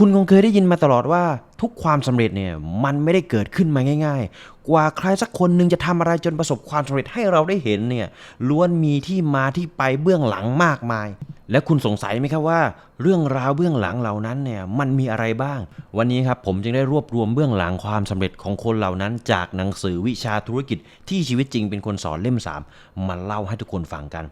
คุณคงเคยได้ยินมาตลอดว่าทุกความสำเร็จเนี่ยมันไม่ได้เกิดขึ้นมาง่าย ๆ กว่าใครสักคนหนึ่งจะทำอะไรจนประสบความสำเร็จให้เราได้เห็นเนี่ยล้วนมีที่มาที่ไปเบื้องหลังมากมาย และคุณสงสัยไหมครับว่า เรื่องราวเบื้องหลังเหล่านั้นเนี่ยมันมีอะไรบ้าง วันนี้ครับผมจึงได้รวบรวมเบื้องหลังความสำเร็จของคนเหล่านั้น จากหนังสือวิชาธุรกิจที่ชีวิตจริงเป็นคนสอนเล่มสามมาเล่าให้ทุกคนฟังกัน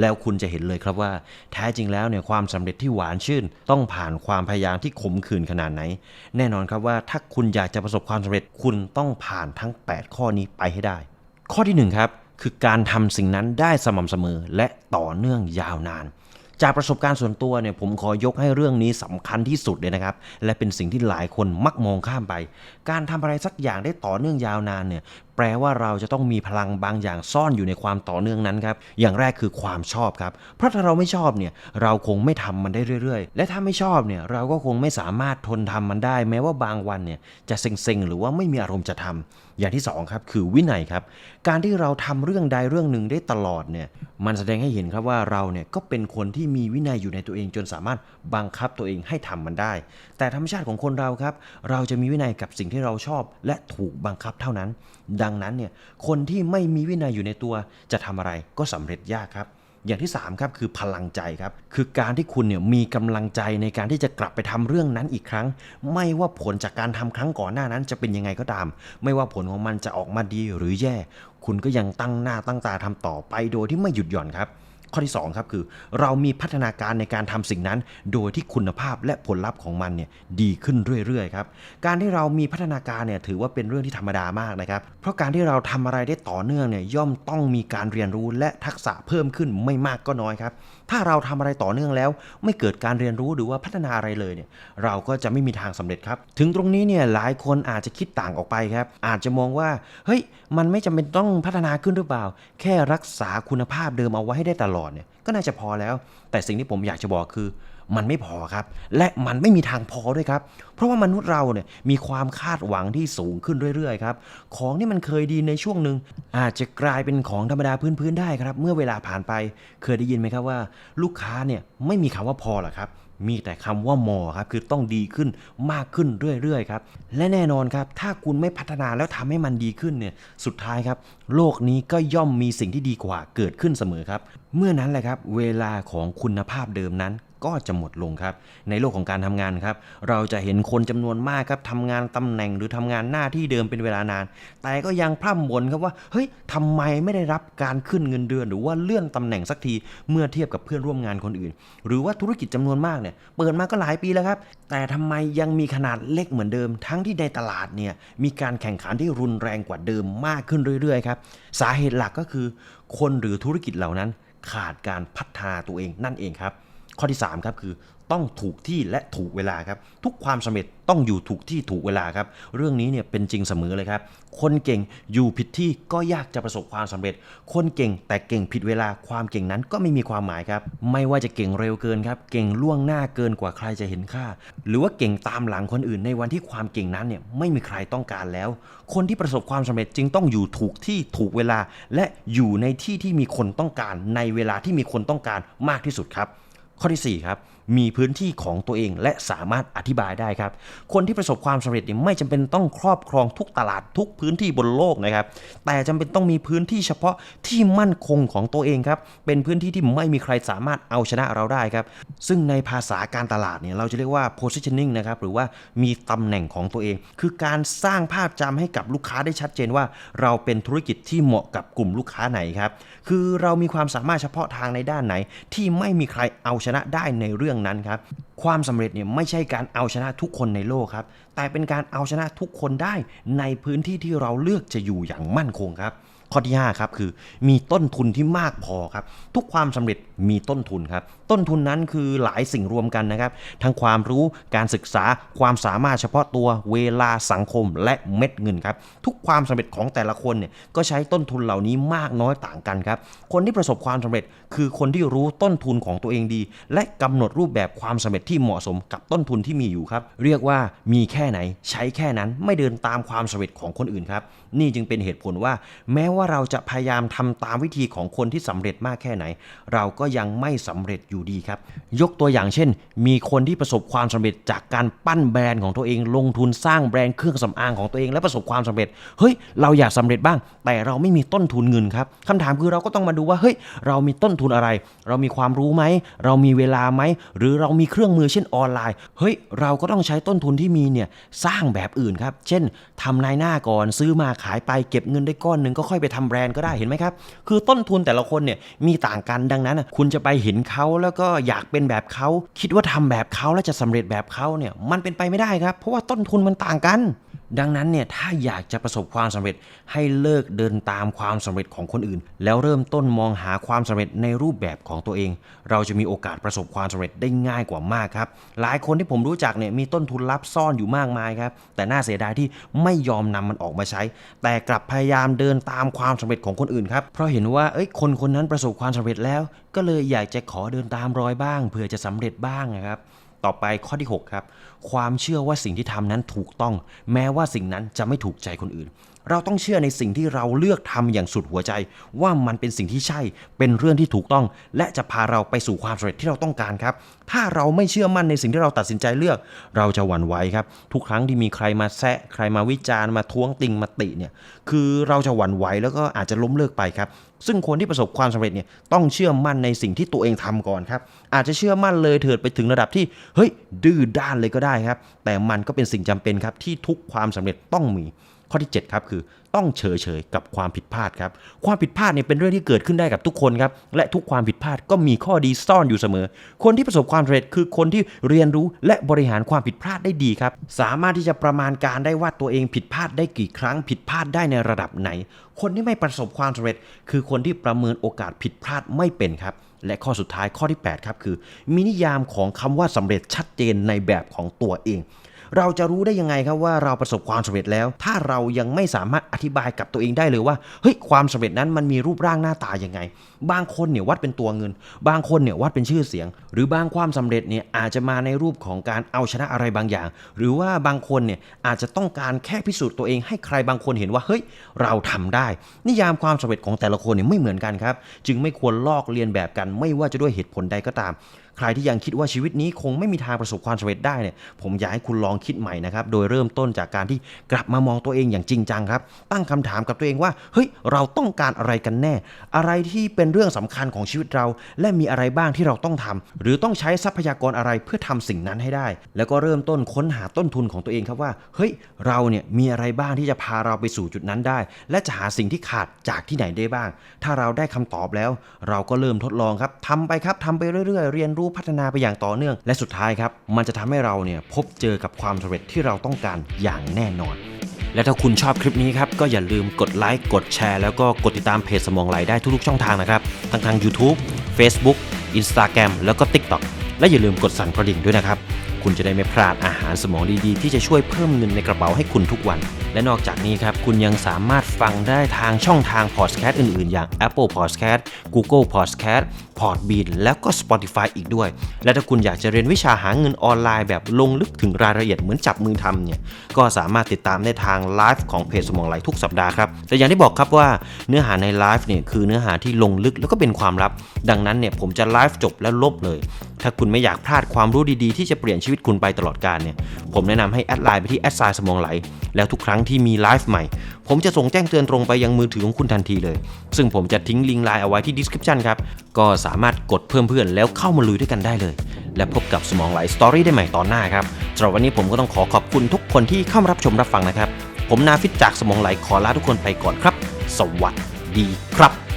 แล้วคุณจะเห็นเลยครับว่า แท้จริงแล้วเนี่ยความสำเร็จที่หวานชื่น ต้องผ่านความพยายามที่ขมขื่นขนาดไหน แน่นอนครับว่าถ้าคุณอยากจะประสบความสำเร็จคุณต้องผ่านทั้ง 8 ข้อนี้ไปให้ได้ ข้อที่หนึ่งครับ คือการทำสิ่งนั้นได้สม่ำเสมอและต่อเนื่องยาวนานจากประสบการณ์ส่วนตัวเนี่ยผมขอยกให้เรื่องนี้สำคัญที่สุดเลยนะครับ และเป็นสิ่งที่หลายคนมักมองข้ามไป การทำอะไรสักอย่างได้ต่อเนื่องยาวนานเนี่ย แปลว่าเราจะต้องมีพลังบางอย่างซ่อนอยู่ในความต่อเนื่องนั้นครับ อย่างแรกคือความชอบครับ เพราะถ้าเราไม่ชอบเนี่ยเราคงไม่ทำมันได้เรื่อยๆ และถ้าไม่ชอบเนี่ยเราก็คงไม่สามารถทนทำมันได้ แม้ว่าบางวันเนี่ยจะเซ็งๆหรือว่าไม่มีอารมณ์จะทำอย่างที่สองครับคือวินัยครับ การที่เราทำเรื่องใดเรื่องหนึ่งได้ตลอดเนี่ยมันแสดงให้เห็นครับว่าเราเนี่ยก็เป็นคนที่มีวินัยอยู่ในตัวเองจนสามารถบังคับตัวเองให้ทำมันได้ แต่ธรรมชาติของคนเราครับ เราจะมีวินัยกับสิ่งที่เราชอบ และถูกบังคับเท่านั้น ดังังนั้นเนี่ยคนที่ไม่มีวินัยอยู่ในตัว จะทำอะไรก็สำเร็จยากครับ อย่างที่ 3 ครับคือพลังใจครับ คือการที่คุณเนี่ยมีกำลังใจในการที่จะกลับไปทำเรื่องนั้นอีกครั้ง ไม่ว่าผลจากการทำครั้งก่อนหน้านั้นจะเป็นยังไงก็ตาม ไม่ว่าผลของมันจะออกมาดีหรือแย่ คุณก็ยังตั้งหน้าตั้งตาทำต่อไปโดยที่ไม่หยุดหย่อนครับ ข้อที่2ครับคือ เรามีพัฒนาการในการทำสิ่งนั้น โดยที่คุณภาพและผลลัพธ์ของมันเนี่ยดีขึ้นเรื่อยๆครับการที่เรามีพัฒนาการเนี่ยถือว่าเป็นเรื่องที่ธรรมดามากนะครับเพราะการที่เราทำอะไรได้ต่อเนื่องเนี่ยย่อมต้องมีการเรียนรู้และทักษะเพิ่มขึ้นไม่มากก็น้อยครับถ้าเราทำอะไรต่อเนื่องแล้ว ไม่เกิดการเรียนรู้หรือว่าพัฒนาอะไรเลยเนี่ยเราก็จะไม่มีทางสำเร็จครับ ถึงตรงนี้เนี่ยหลายคนอาจจะคิดต่างออกไปครับ อาจจะมองว่าเฮ้ยมันไม่จำเป็นต้องพัฒนาขึ้นหรือเปล่า แค่รักษาคุณภาพเดิมเอาไว้ให้ได้ตลอดเนี่ยก็น่าจะพอแล้ว แต่สิ่งที่ผมอยากจะบอกคือ มันไม่พอครับ และมันไม่มีทางพอด้วยครับ เพราะว่ามนุษย์เราเนี่ยมีความคาดหวังที่สูงขึ้นเรื่อยๆครับของที่มันเคยดีในช่วงหนึ่งอาจจะกลายเป็นของธรรมดาพื้นๆได้ครับ เมื่อเวลาผ่านไปเคยได้ยินไหมครับว่า ลูกค้าเนี่ยไม่มีคำว่าพอหรอครับ มีแต่คำว่ามอครับคือต้องดีขึ้นมากขึ้นเรื่อยๆครับและแน่นอนครับถ้าคุณไม่พัฒนาแล้วทำให้มันดีขึ้นเนี่ยสุดท้ายครับ โลกนี้ก็ย่อมมีสิ่งที่ดีกว่าเกิดขึ้นเสมอครับ เมื่อนั้นแหละครับ เวลาของคุณภาพเดิมนั้น ก็จะหมดลงครับ ในโลกของการทำงานครับ เราจะเห็นคนจำนวนมากครับทำงานตำแหน่งหรือทำงานหน้าที่เดิมเป็นเวลานาน แต่ก็ยังพร่ำบ่นครับว่าเฮ้ยทำไมไม่ได้รับการขึ้นเงินเดือน หรือว่าเลื่อนตำแหน่งสักทีเมื่อเทียบกับเพื่อนร่วมงานคนอื่น หรือว่าธุรกิจจำนวนมากเนี่ยเปิดมาก็หลายปีแล้วครับ แต่ทำไมยังมีขนาดเล็กเหมือนเดิม ทั้งที่ในตลาดเนี่ยมีการแข่งขันที่รุนแรงกว่าเดิมมากขึ้นเรื่อยๆครับสาเหตุหลักก็คือ คนหรือธุรกิจเหล่านั้นขาดการพัฒนาตัวเองนั่นเองครับ ข้อที่ 3 ครับคือต้องถูกที่และถูกเวลาครับ ทุกความสำเร็จต้องอยู่ถูกที่ถูกเวลาครับ เรื่องนี้เนี่ยเป็นจริงเสมอเลยครับ คนเก่งอยู่ผิดที่ก็ยากจะประสบความสำเร็จ คนเก่งแต่เก่งผิดเวลาความเก่งนั้นก็ไม่มีความหมายครับ ไม่ว่าจะเก่งเร็วเกินครับ เก่งล่วงหน้าเกินกว่าใครจะเห็นค่า หรือว่าเก่งตามหลังคนอื่นในวันที่ความเก่งนั้นเนี่ยไม่มีใครต้องการแล้ว คนที่ประสบความสำเร็จจึงต้องอยู่ถูกที่ถูกเวลา และอยู่ในที่ที่มีคนต้องการในเวลาที่มีคนต้องการมากที่สุดครับ ข้อที่4ครับ มีพื้นที่ของตัวเองและสามารถอธิบายได้ครับ คนที่ประสบความสำเร็จนี่ไม่จำเป็นต้องครอบครองทุกตลาดทุกพื้นที่บนโลกนะครับ แต่จำเป็นต้องมีพื้นที่เฉพาะที่มั่นคงของตัวเองครับ เป็นพื้นที่ที่ไม่มีใครสามารถเอาชนะเราได้ครับ ซึ่งในภาษาการตลาดเนี่ยเราจะเรียกว่า positioning นะครับ หรือว่ามีตำแหน่งของตัวเอง คือการสร้างภาพจำให้กับลูกค้าได้ชัดเจนว่า เราเป็นธุรกิจที่เหมาะกับกลุ่มลูกค้าไหนครับ คือเรามีความสามารถเฉพาะทางในด้านไหน ที่ไม่มีใครเอาชนะได้ในเรื่องนั้นครับ ความสำเร็จเนี่ยไม่ใช่การเอาชนะทุกคนในโลกครับ แต่เป็นการเอาชนะทุกคนได้ในพื้นที่ที่เราเลือกจะอยู่อย่างมั่นคงครับ ข้อที่5ครับคือมีต้นทุนที่มากพอครับ ทุกความสำเร็จมีต้นทุนครับ ต้นทุนนั้นคือหลายสิ่งรวมกันนะครับ ทั้งความรู้การศึกษาความสามารถเฉพาะตัวเวลาสังคมและเม็ดเงินครับ ทุกความสำเร็จของแต่ละคนเนี่ยก็ใช้ต้นทุนเหล่านี้มากน้อยต่างกันครับ คนที่ประสบความสำเร็จคือคนที่รู้ต้นทุนของตัวเองดี และกำหนดรูปแบบความสำเร็จที่เหมาะสมกับต้นทุนที่มีอยู่ครับ เรียกว่ามีแค่ไหนใช้แค่นั้นไม่เดินตามความสำเร็จของคนอื่นครับ นี่จึงเป็นเหตุผลว่าแม้ว่าว่าเราจะพยายามทำตามวิธีของคนที่สำเร็จมากแค่ไหน เราก็ยังไม่สำเร็จอยู่ดีครับ ยกตัวอย่างเช่น มีคนที่ประสบความสำเร็จจากการปั้นแบรนด์ของตัวเอง ลงทุนสร้างแบรนด์เครื่องสำอางของตัวเองและประสบความสำเร็จ เฮ้ย เราอยากสำเร็จบ้าง แต่เราไม่มีต้นทุนเงินครับคำถามคือเราก็ต้องมาดูว่า เฮ้ย เรามีต้นทุนอะไร เรามีความรู้ไหม เรามีเวลาไหม หรือเรามีเครื่องมือเช่นออนไลน์ เฮ้ย เราก็ต้องใช้ต้นทุนที่มีเนี่ย สร้างแบบอื่นครับ เช่นทำนายหน้าก่อน ซื้อมาขายไป เก็บเงินได้ก้อนหนึ่งก็ค่อยไปทำแบรนด์ก็ได้เห็นไหมครับ คือต้นทุนแต่ละคนเนี่ยมีต่างกันดังนั้น คุณจะไปเห็นเขาแล้วก็อยากเป็นแบบเขาคิดว่าทำแบบเขาแล้วจะสำเร็จแบบเขาเนี่ยมันเป็นไปไม่ได้ครับ เพราะว่าต้นทุนมันต่างกัน ดังนั้นเนี่ยถ้าอยากจะประสบความสำเร็จให้เลิกเดินตามความสำเร็จของคนอื่น แล้วเริ่มต้นมองหาความสำเร็จในรูปแบบของตัวเอง เราจะมีโอกาสประสบความสำเร็จได้ง่ายกว่ามากครับ หลายคนที่ผมรู้จักเนี่ยมีต้นทุนลับซ่อนอยู่มากมายครับแต่น่าเสียดายที่ไม่ยอมนำมันออกมาใช้ แต่กลับพยายามเดินตามความสำเร็จของคนอื่นครับเพราะเห็นว่าเอ้ยคนคนนั้นประสบความสำเร็จแล้ว ก็เลยอยากจะขอเดินตามรอยบ้างเผื่อจะสำเร็จบ้างนะครับต่อไปข้อที่ 6 ครับ ความเชื่อว่าสิ่งที่ทำนั้นถูกต้อง แม้ว่าสิ่งนั้นจะไม่ถูกใจคนอื่น เราต้องเชื่อในสิ่งที่เราเลือกทำอย่างสุดหัวใจ ว่ามันเป็นสิ่งที่ใช่ เป็นเรื่องที่ถูกต้อง และจะพาเราไปสู่ความสำเร็จที่เราต้องการครับ ถ้าเราไม่เชื่อมั่นในสิ่งที่เราตัดสินใจเลือก เราจะหวั่นไหวครับ ทุกครั้งที่มีใครมาแซะใครมาวิจารณ์มาท้วงติงมาติเนี่ย คือเราจะหวั่นไหวแล้วก็อาจจะล้มเลิกไปครับ ซึ่งคนที่ประสบความสำเร็จเนี่ยต้องเชื่อมั่นในสิ่งที่ตัวเองทำก่อนครับ อาจจะเชื่อมั่นเลยเถิดไปถึงระดับที่เฮ้ยดื้อด้านเลยก็ได้ครับ แต่มันก็เป็นสิ่งจำเป็นครับที่ทุกความสำเร็จต้องมีข้อที่ 7 ครับ คือต้องเฉยเฉยๆกับความผิดพลาดครับ ความผิดพลาดเนี่ยเป็นเรื่องที่เกิดขึ้นได้กับทุกคนครับ และทุกความผิดพลาดก็มีข้อดีซ่อนอยู่เสมอ คนที่ประสบความสำเร็จคือคนที่เรียนรู้และบริหารความผิดพลาดได้ดีครับ สามารถที่จะประมาณการได้ว่าตัวเองผิดพลาดได้กี่ครั้งผิดพลาดได้ในระดับไหน คนที่ไม่ประสบความสำเร็จ คือคนที่ประเมินโอกาสผิดพลาดไม่เป็นครับ และข้อสุดท้ายข้อที่ 8 ครับ คือ มีนิยามของคำว่าสำเร็จชัดเจนในแบบของตัวเอง เราจะรู้ได้ยังไงครับว่าเราประสบความสำเร็จแล้ว ถ้าเรายังไม่สามารถอธิบายกับตัวเองได้เลยว่าเฮ้ยความสำเร็จนั้นมันมีรูปร่างหน้าตายังไง บางคนเนี่ยวัดเป็นตัวเงิน บางคนเนี่ยวัดเป็นชื่อเสียง หรือบางความสำเร็จเนี่ยอาจจะมาในรูปของการเอาชนะอะไรบางอย่าง หรือว่าบางคนเนี่ยอาจจะต้องการแค่พิสูจน์ตัวเองให้ใครบางคนเห็นว่าเฮ้ยเราทำได้ นิยามความสำเร็จของแต่ละคนเนี่ยไม่เหมือนกันครับ จึงไม่ควรลอกเลียนแบบกันไม่ว่าจะด้วยเหตุผลใดก็ตาม ใครที่ยังคิดว่าชีวิตนี้คงไม่มีทางประสบความสำเร็จได้เนี่ยผมอยากให้คุณลองคิดใหม่นะครับโดยเริ่มต้นจากการที่กลับมามองตัวเองอย่างจริงจังครับตั้งคำถามกับตัวเองว่าเฮ้ยเราต้องการอะไรกันแน่ อะไรที่เป็นเรื่องสำคัญของชีวิตเรา และมีอะไรบ้างที่เราต้องทำหรือต้องใช้ทรัพยากรอะไรเพื่อทำสิ่งนั้นให้ได้ แล้วก็เริ่มต้นค้นหาต้นทุนของตัวเองครับว่าเฮ้ยเราเนี่ยมีอะไรบ้างที่จะพาเราไปสู่จุดนั้นได้ และจะหาสิ่งที่ขาดจากที่ไหนได้บ้าง ถ้าเราได้คำตอบแล้ว เราก็เริ่มทดลองครับทำไปครับทำไปเรื่อยๆ เรียนรู้พัฒนาไปอย่างต่อเนื่อง และสุดท้ายครับมันจะทำให้เราเนี่ยพบเจอกับความสำเร็จที่เราต้องการอย่างแน่นอน และถ้าคุณชอบคลิปนี้ครับ ก็อย่าลืมกดไลค์กดแชร์แล้วก็กดติดตามเพจสมองไหลได้ทุกๆช่องทางนะครับทั้งทาง YouTube Facebook Instagram แล้วก็ TikTok และอย่าลืมกดสั่นกระดิ่งด้วยนะครับ คุณจะได้ไม่พลาดอาหารสมองดีๆ ที่จะช่วยเพิ่มเงินในกระเป๋าให้คุณทุกวัน และนอกจากนี้ครับ คุณยังสามารถ ฟังได้ทางช่องทางพอดแคสต์อื่นๆ อย่าง Apple Podcast Google Podcast Podbean แล้วก็ Spotify อีกด้วย และถ้าคุณอยากจะเรียนวิชาหาเงินออนไลน์แบบลงลึกถึงรายละเอียดเหมือนจับมือทำเนี่ย ก็สามารถติดตามได้ทางไลฟ์ของเพจสมองไหลทุกสัปดาห์ครับ แต่อย่างที่บอกครับว่าเนื้อหาในไลฟ์เนี่ยคือเนื้อหาที่ลงลึกแล้วก็เป็นความลับ ดังนั้นเนี่ยผมจะไลฟ์จบแล้วลบเลย ถ้าคุณไม่อยากพลาดความรู้ดีๆ ที่จะเปลี่ยนชีวิตคุณไปตลอดกาลเนี่ย ผมแนะนำให้แอดไลน์ไปที่แอดไซน์สมองไหล แล้วทุกครั้งที่มีไลฟ์ใหม่ ผมจะส่งแจ้งเตือนตรงไปยังมือถือของคุณทันทีเลย ซึ่งผมจะทิ้งลิงก์ไลน์เอาไว้ที่ description ครับ ก็สามารถกดเพิ่มเพื่อนแล้วเข้ามาลุยด้วยกันได้เลย และพบกับสมองไหลสตอรี่ได้ใหม่ตอนหน้าครับสำหรับวันนี้ผมก็ต้องขอขอบคุณทุกคนที่เข้ามารับชมรับฟังนะครับ ผมนาฟิตจากสมองไหลขอลาทุกคนไปก่อนครับ สวัสดีครับ